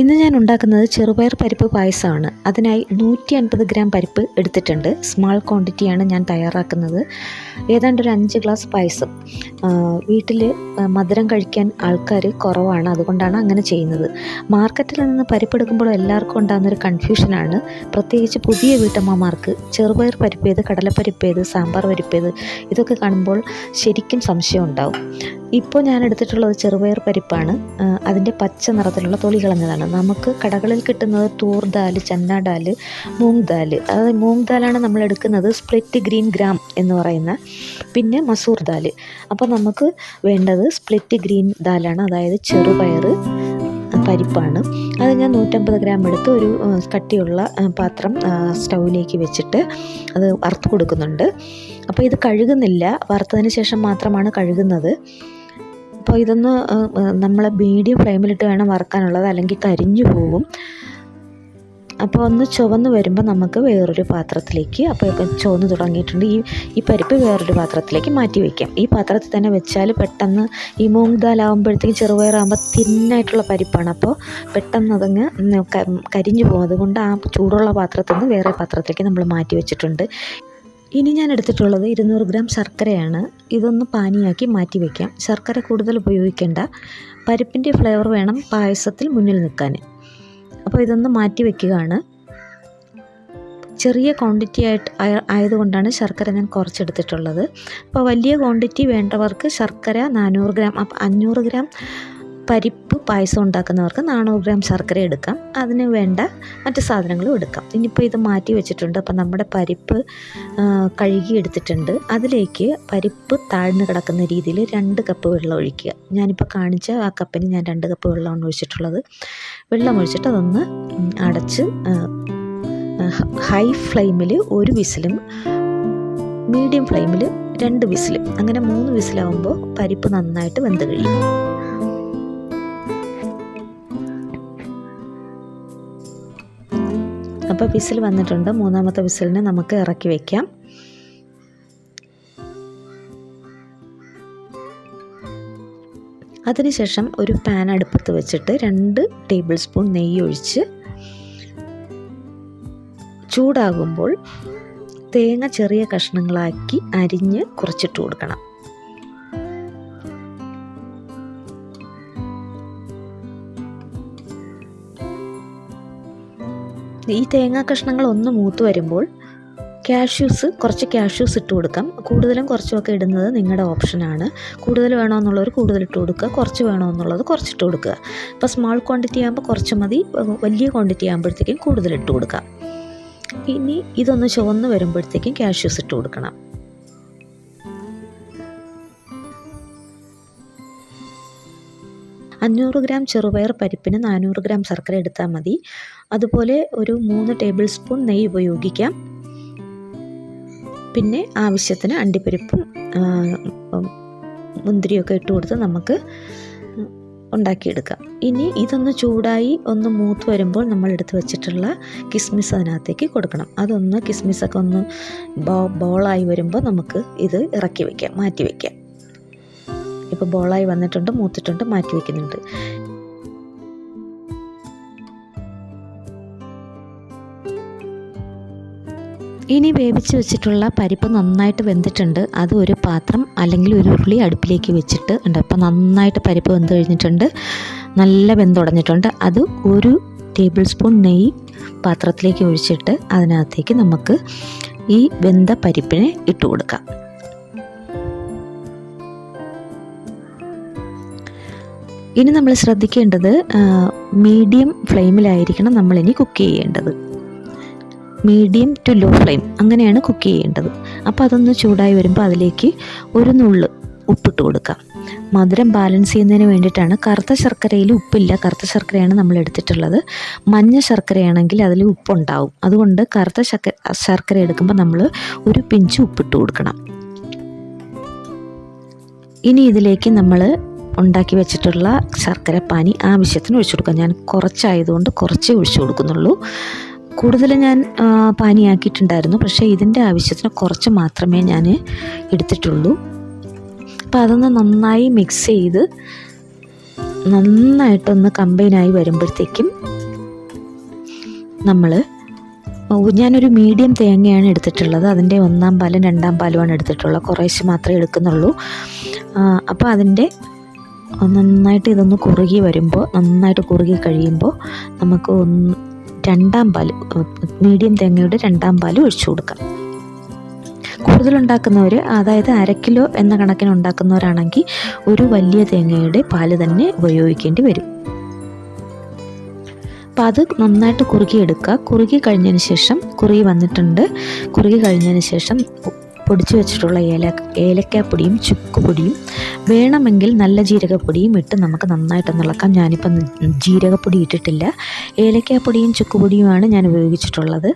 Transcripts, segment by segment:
ഇന്ന് ഞാൻ ഉണ്ടാക്കുന്നത് ചെറുപയർ പരിപ്പ് പായസമാണ്. അതിനായി നൂറ്റി അൻപത് ഗ്രാം പരിപ്പ് എടുത്തിട്ടുണ്ട്. സ്മാൾ ക്വാണ്ടിറ്റിയാണ് ഞാൻ തയ്യാറാക്കുന്നത്. ഏതാണ്ട് ഒരു അഞ്ച് ഗ്ലാസ് പായസം. വീട്ടിൽ മധുരം കഴിക്കാൻ ആൾക്കാർ കുറവാണ്. അതുകൊണ്ടാണ് അങ്ങനെ ചെയ്യുന്നത്. മാർക്കറ്റിൽ നിന്ന് പരിപ്പ് എടുക്കുമ്പോൾ എല്ലാവർക്കും ഉണ്ടാകുന്നൊരു കൺഫ്യൂഷനാണ് പ്രത്യേകിച്ച് പുതിയ വീട്ടമ്മമാർക്ക് ചെറുപയർ പരിപ്പ് ഏത് കടലപ്പരിപ്പ് ഏത് സാമ്പാർ പരിപ്പ് ഏത് ഇതൊക്കെ കാണുമ്പോൾ ശരിക്കും സംശയം ഉണ്ടാവും. ഇപ്പോൾ ഞാൻ എടുത്തിട്ടുള്ളത് ചെറുപയർ പരിപ്പാണ്. അതിന്റെ പച്ച നിറത്തിലുള്ള തൊലി കളഞ്ഞതാണ് നമുക്ക് കടകളിൽ കിട്ടുന്നത് തൂർ ദാൽ ചന്ന ദാൽ മൂങ് ദാൽ അതായത് മൂങ് ദാലാണ് നമ്മൾ എടുക്കുന്നത് സ്പ്ലിറ്റ് ഗ്രീൻ ഗ്രാം എന്ന് പറയുന്ന പിന്നെ മസൂർ ദാൽ അപ്പോൾ നമുക്ക് വേണ്ടത് സ്പ്ലിറ്റ് ഗ്രീൻ ദാലാണ്. അതായത് ചെറുപയർ പരിപ്പാണ്. അത് ഞാൻ നൂറ്റമ്പത് ഗ്രാം എടുത്ത് ഒരു കട്ടിയുള്ള പാത്രം സ്റ്റൗവിലേക്ക് വെച്ചിട്ട് അത് വറുത്ത് കൊടുക്കുന്നുണ്ട്. അപ്പോൾ ഇത് കഴുകുന്നില്ല. വറുത്തതിന് ശേഷം മാത്രമാണ് കഴുകുന്നത്. അപ്പോൾ ഇതൊന്ന് നമ്മൾ മീഡിയം ഫ്ലെയിമിലിട്ട് വേണം വറുക്കാനുള്ളത്. അല്ലെങ്കിൽ കരിഞ്ഞു പോകും അപ്പോൾ ഒന്ന് ചുവന്ന് വരുമ്പോൾ നമുക്ക് വേറൊരു പാത്രത്തിലേക്ക് അപ്പോൾ ചുവന്ന് തുടങ്ങിയിട്ടുണ്ട്. ഈ ഈ പരിപ്പ് വേറൊരു പാത്രത്തിലേക്ക് മാറ്റി വയ്ക്കാം. ഈ പാത്രത്തിൽ തന്നെ വെച്ചാൽ പെട്ടെന്ന് ഈ മൂങ് ദാലാകുമ്പോഴത്തേക്ക് ചെറുപയറാകുമ്പോൾ തിന്നായിട്ടുള്ള പരിപ്പാണ്. അപ്പോൾ പെട്ടെന്ന് അതങ്ങ് കരിഞ്ഞു പോകും. അതുകൊണ്ട് ആ ചൂടുള്ള പാത്രത്തിൽ നിന്ന് വേറെ പാത്രത്തിലേക്ക് നമ്മൾ മാറ്റി വെച്ചിട്ടുണ്ട്. ഇനി ഞാൻ എടുത്തിട്ടുള്ളത് ഇരുന്നൂറ് ഗ്രാം ശർക്കരയാണ്. ഇതൊന്ന് പാനിയാക്കി മാറ്റി വയ്ക്കാം ശർക്കര കൂടുതൽ ഉപയോഗിക്കേണ്ട. പരിപ്പിന്റെ ഫ്ലേവർ വേണം പായസത്തിൽ മുന്നിൽ നിൽക്കാൻ. അപ്പോൾ ഇതൊന്ന് മാറ്റി വയ്ക്കുകയാണ് ചെറിയ ക്വാണ്ടിറ്റി ആയിട്ട് ആയതുകൊണ്ടാണ് ശർക്കര ഞാൻ കുറച്ചെടുത്തിട്ടുള്ളത്. അപ്പോൾ വലിയ ക്വാണ്ടിറ്റി വേണ്ടവർക്ക് ശർക്കര നാനൂറ് ഗ്രാം അഞ്ഞൂറ് ഗ്രാം പരിപ്പ് പായസം ഉണ്ടാക്കുന്നവർക്ക് നാനൂറ് ഗ്രാം ശർക്കര എടുക്കാം. അതിന് വേണ്ട മറ്റ് സാധനങ്ങളും എടുക്കാം. ഇനിയിപ്പോൾ ഇത് മാറ്റി വെച്ചിട്ടുണ്ട്. അപ്പം നമ്മുടെ പരിപ്പ് കഴുകി എടുത്തിട്ടുണ്ട് അതിലേക്ക് പരിപ്പ് താഴ്ന്നു കിടക്കുന്ന രീതിയിൽ രണ്ട് കപ്പ് വെള്ളം ഒഴിക്കുക. ഞാനിപ്പോൾ കാണിച്ച ആ കപ്പിന് ഞാൻ രണ്ട് കപ്പ് വെള്ളമാണ് ഒഴിച്ചിട്ടുള്ളത്. വെള്ളം ഒഴിച്ചിട്ട് അതൊന്ന് അടച്ച് ഹൈ ഫ്ലെയിമിൽ ഒരു വിസിലും മീഡിയം ഫ്ലെയിമിൽ രണ്ട് വിസിലും അങ്ങനെ മൂന്ന് വിസിലാവുമ്പോൾ പരിപ്പ് നന്നായിട്ട് വെന്ത് കഴിയും. അപ്പോൾ വിസിൽ വന്നിട്ടുണ്ട്. മൂന്നാമത്തെ വിസിലിന് നമുക്ക് ഇറക്കി വയ്ക്കാം അതിനുശേഷം ഒരു പാൻ അടുപ്പത്ത് വെച്ചിട്ട് രണ്ട് ടേബിൾ സ്പൂൺ നെയ്യ് ഒഴിച്ച് ചൂടാകുമ്പോൾ തേങ്ങ ചെറിയ കഷ്ണങ്ങളാക്കി അരിഞ്ഞ് കുറച്ചിട്ട് കൊടുക്കണം. ഈ തേങ്ങാ കഷ്ണങ്ങൾ ഒന്ന് മൂത്ത് വരുമ്പോൾ കാഷ്യൂസ് കുറച്ച് കാഷ്യൂസ് ഇട്ട് കൊടുക്കാം. കൂടുതലും കുറച്ചുമൊക്കെ ഇടുന്നത് നിങ്ങളുടെ ഓപ്ഷനാണ് കൂടുതൽ വേണമെന്നുള്ളവർ കൂടുതൽ ഇട്ട് കൊടുക്കുക. കുറച്ച് വേണമെന്നുള്ളത് കുറച്ചിട്ട് കൊടുക്കുക. അപ്പോൾ സ്മോൾ ക്വാണ്ടിറ്റി ആകുമ്പോൾ കുറച്ച് മതി. വലിയ ക്വാണ്ടിറ്റി ആകുമ്പോഴത്തേക്കും കൂടുതൽ ഇട്ട് കൊടുക്കാം ഇനി ഇതൊന്ന് ചുവന്ന് വരുമ്പോഴത്തേക്കും കാഷ്യൂസ് ഇട്ട് കൊടുക്കണം. അഞ്ഞൂറ് ഗ്രാം ചെറുപയർ പരിപ്പിന് നാനൂറ് ഗ്രാം ശർക്കര എടുത്താൽ മതി. അതുപോലെ ഒരു മൂന്ന് ടേബിൾ സ്പൂൺ നെയ്യ് ഉപയോഗിക്കാം. പിന്നെ ആവശ്യത്തിന് അണ്ടിപ്പരിപ്പും മുന്തിരിയൊക്കെ ഇട്ട് കൊടുത്ത് നമുക്ക് ഉണ്ടാക്കിയെടുക്കാം. ഇനി ഇതൊന്ന് ചൂടായി ഒന്ന് മൂത്ത് വരുമ്പോൾ നമ്മൾ എടുത്ത് വെച്ചിട്ടുള്ള കിസ്മിസ് അതിനകത്തേക്ക് കൊടുക്കണം. അതൊന്ന് കിസ്മിസൊക്കെ ഒന്ന് ബോളായി വരുമ്പോൾ നമുക്ക് ഇത് ഇറക്കി വയ്ക്കാം മാറ്റി വയ്ക്കാം ഇപ്പോൾ ബോളായി വന്നിട്ടുണ്ട് മൂത്തിട്ടുണ്ട് മാറ്റി വയ്ക്കുന്നുണ്ട് ഇനി വേവിച്ച് വെച്ചിട്ടുള്ള പരിപ്പ് നന്നായിട്ട് വെന്തിട്ടുണ്ട്. അത് ഒരു പാത്രം അല്ലെങ്കിൽ ഒരു ഉരുളി അടുപ്പിലേക്ക് വെച്ചിട്ട് ഉണ്ട്. അപ്പോൾ നന്നായിട്ട് പരിപ്പ് വെന്ത് കഴിഞ്ഞിട്ടുണ്ട്. നല്ല വെന്തുടഞ്ഞിട്ടുണ്ട് അത് ഒരു ടേബിൾ സ്പൂൺ നെയ്യ് പാത്രത്തിലേക്ക് ഒഴിച്ചിട്ട് അതിനകത്തേക്ക് നമുക്ക് ഈ വെന്ത പരിപ്പിനെ ഇട്ട് കൊടുക്കാം. ഇനി നമ്മൾ ശ്രദ്ധിക്കേണ്ടത് മീഡിയം ഫ്ലെയിമിലായിരിക്കണം നമ്മളിനി കുക്ക് ചെയ്യേണ്ടത്. മീഡിയം ടു ലോ ഫ്ലെയിം അങ്ങനെയാണ് കുക്ക് ചെയ്യേണ്ടത്. അപ്പോൾ അതൊന്ന് ചൂടായി വരുമ്പോൾ അതിലേക്ക് ഒരു നുള്ള് ഉപ്പിട്ട് കൊടുക്കാം. മധുരം ബാലൻസ് ചെയ്യുന്നതിന് വേണ്ടിയിട്ടാണ് കറുത്ത ശർക്കരയിൽ ഉപ്പില്ല. കറുത്ത ശർക്കരയാണ് നമ്മൾ എടുത്തിട്ടുള്ളത്. മഞ്ഞ ശർക്കരയാണെങ്കിൽ അതിൽ ഉപ്പുണ്ടാവും. അതുകൊണ്ട് കറുത്ത ശർക്കര ശർക്കര എടുക്കുമ്പോൾ നമ്മൾ ഒരു പിഞ്ച് ഉപ്പിട്ട് കൊടുക്കണം. ഇനി ഇതിലേക്ക് നമ്മൾ ഉണ്ടാക്കി വെച്ചിട്ടുള്ള ശർക്കര പാനി ആവശ്യത്തിന് ഒഴിച്ചു കൊടുക്കാം. ഞാൻ കുറച്ചായതുകൊണ്ട് കുറച്ചേ ഒഴിച്ചു കൊടുക്കുന്നുള്ളൂ. കൂടുതൽ ഞാൻ പാനിയാക്കിയിട്ടുണ്ടായിരുന്നു. പക്ഷേ ഇതിന്റെ ആവശ്യത്തിന് കുറച്ച് മാത്രമേ ഞാൻ എടുത്തിട്ടുള്ളൂ. അപ്പോൾ അതൊന്ന് നന്നായി മിക്സ് ചെയ്ത് നന്നായിട്ടൊന്ന് കമ്പൈനായി വരുമ്പോഴത്തേക്കും നമ്മൾ ഞാനൊരു മീഡിയം തേങ്ങയാണ് എടുത്തിട്ടുള്ളത്. അതിന്റെ ഒന്നാം പാലും രണ്ടാം പാലുമാണ് എടുത്തിട്ടുള്ളത്. കുറേശ്ശെ മാത്രമേ എടുക്കുന്നുള്ളൂ. അപ്പോൾ അതിന്റെ നന്നായിട്ട് ഇതൊന്ന് കുറുകി വരുമ്പോൾ നന്നായിട്ട് കുറുകി കഴിയുമ്പോൾ നമുക്ക് ഒന്ന് രണ്ടാം പാൽ മീഡിയം തേങ്ങയുടെ രണ്ടാം പാൽ ഒഴിച്ചു കൊടുക്കാം. കൂടുതലുണ്ടാക്കുന്നവർ അതായത് അര കിലോ എന്ന കണക്കിന് ഉണ്ടാക്കുന്നവരാണെങ്കിൽ ഒരു വലിയ തേങ്ങയുടെ പാൽ തന്നെ ഉപയോഗിക്കേണ്ടി വരും. അപ്പോൾ അത് നന്നായിട്ട് കുറുകിയെടുക്കുക. കുറുകി കഴിഞ്ഞതിന് ശേഷം കുറുകി വന്നിട്ടുണ്ട്. കുറുകി കഴിഞ്ഞതിന് ശേഷം പൊടിച്ചു വെച്ചിട്ടുള്ള ഏല ഏലക്കാപ്പൊടിയും ചുക്കുപൊടിയും വേണമെങ്കിൽ നല്ല ജീരകപ്പൊടിയും ഇട്ട് നമുക്ക് നന്നായിട്ടൊന്ന് ഇളക്കാം ഞാനിപ്പം ജീരകപ്പൊടി ഇട്ടിട്ടില്ല. ഏലക്കാപ്പൊടിയും ചുക്കുപൊടിയുമാണ് ഞാൻ ഉപയോഗിച്ചിട്ടുള്ളത്.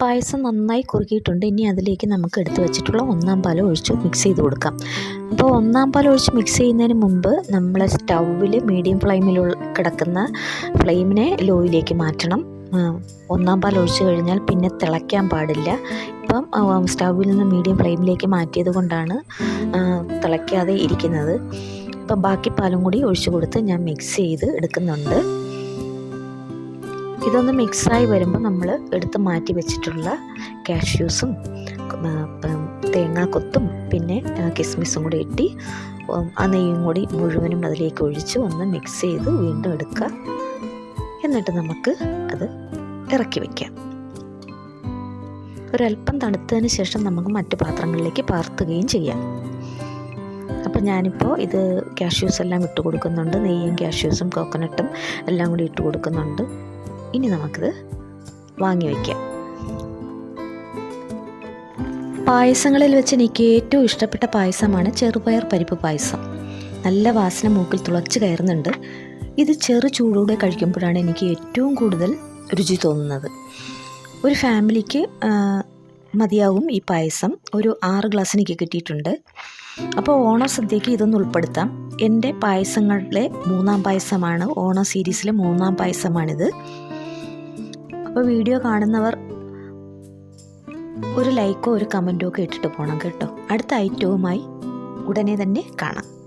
പായസം നന്നായി കുറുകിയിട്ടുണ്ട്. ഇനി അതിലേക്ക് നമുക്ക് എടുത്തു വെച്ചിട്ടുള്ള ഒന്നാം പാൽ ഒഴിച്ച് മിക്സ് ചെയ്ത് കൊടുക്കാം. അപ്പോൾ ഒന്നാം പാൽ ഒഴിച്ച് മിക്സ് ചെയ്യുന്നതിന് മുമ്പ് നമ്മൾ സ്റ്റൗവിൽ മീഡിയം ഫ്ലെയിമിൽ കിടക്കുന്ന ഫ്ലെയിമിനെ ലോയിലേക്ക് മാറ്റണം. ഒന്നാം പാൽ ഒഴിച്ച് കഴിഞ്ഞാൽ പിന്നെ തിളയ്ക്കാൻ പാടില്ല. ഇപ്പം സ്റ്റൗവിൽ നിന്ന് മീഡിയം ഫ്ലെയിമിലേക്ക് മാറ്റിയത് കൊണ്ടാണ് തിളയ്ക്കാതെ ഇരിക്കുന്നത്. ഇപ്പം ബാക്കി പാലും കൂടി ഒഴിച്ചു കൊടുത്ത് ഞാൻ മിക്സ് ചെയ്ത് എടുക്കുന്നുണ്ട്. ഇതൊന്ന് മിക്സായി വരുമ്പോൾ നമ്മൾ എടുത്ത് മാറ്റി വെച്ചിട്ടുള്ള കാഷ്യൂസും തേങ്ങാക്കൊത്തും പിന്നെ കിസ്മിസും കൂടി ഇട്ടി ആ നെയ്യും കൂടി മുഴുവനും അതിലേക്ക് ഒഴിച്ച് ഒന്ന് മിക്സ് ചെയ്ത് വീണ്ടും എടുക്കുക എന്നിട്ട് നമുക്ക് അത് ഇറക്കി വയ്ക്കാം ഒരല്പം തണുത്തതിന് ശേഷം നമുക്ക് മറ്റു പാത്രങ്ങളിലേക്ക് പാർത്തുകയും ചെയ്യാം. അപ്പോൾ ഞാനിപ്പോൾ ഇത് കാഷ്യൂസ് എല്ലാം ഇട്ട് കൊടുക്കുന്നുണ്ട്. നെയ്യും കാഷ്യൂസും കോക്കനട്ടും എല്ലാം കൂടി ഇട്ട് കൊടുക്കുന്നുണ്ട്. ഇനി നമുക്കിത് വാങ്ങി വയ്ക്കാം പായസങ്ങളിൽ വെച്ച് എനിക്ക് ഏറ്റവും ഇഷ്ടപ്പെട്ട പായസമാണ് ചെറുപയർ പരിപ്പ് പായസം. നല്ല വാസന മൂക്കിൽ തുളച്ച് കയറുന്നുണ്ട്. ഇത് ചെറു ചൂടോടെ കഴിക്കുമ്പോഴാണ് എനിക്ക് ഏറ്റവും കൂടുതൽ രുചി തോന്നുന്നത്. ഒരു ഫാമിലിക്ക് മതിയാവും ഈ പായസം. ഒരു ആറ് ഗ്ലാസ് എനിക്ക് കിട്ടിയിട്ടുണ്ട്. അപ്പോൾ ഓണ സദ്യക്ക് ഇതൊന്ന് ഉൾപ്പെടുത്താം. എന്റെ പായസങ്ങളിലെ മൂന്നാം പായസമാണ്. ഓണ സീരീസിലെ മൂന്നാം പായസമാണിത്. അപ്പോൾ വീഡിയോ കാണുന്നവർ ഒരു ലൈക്കോ ഒരു കമന്റോ ഒക്കെ ഇട്ടിട്ട് പോകണം കേട്ടോ. അടുത്ത ഐറ്റവുമായി ഉടനെ തന്നെ കാണാം.